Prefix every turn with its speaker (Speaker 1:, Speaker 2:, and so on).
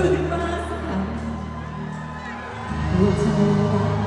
Speaker 1: Di ba? Huwag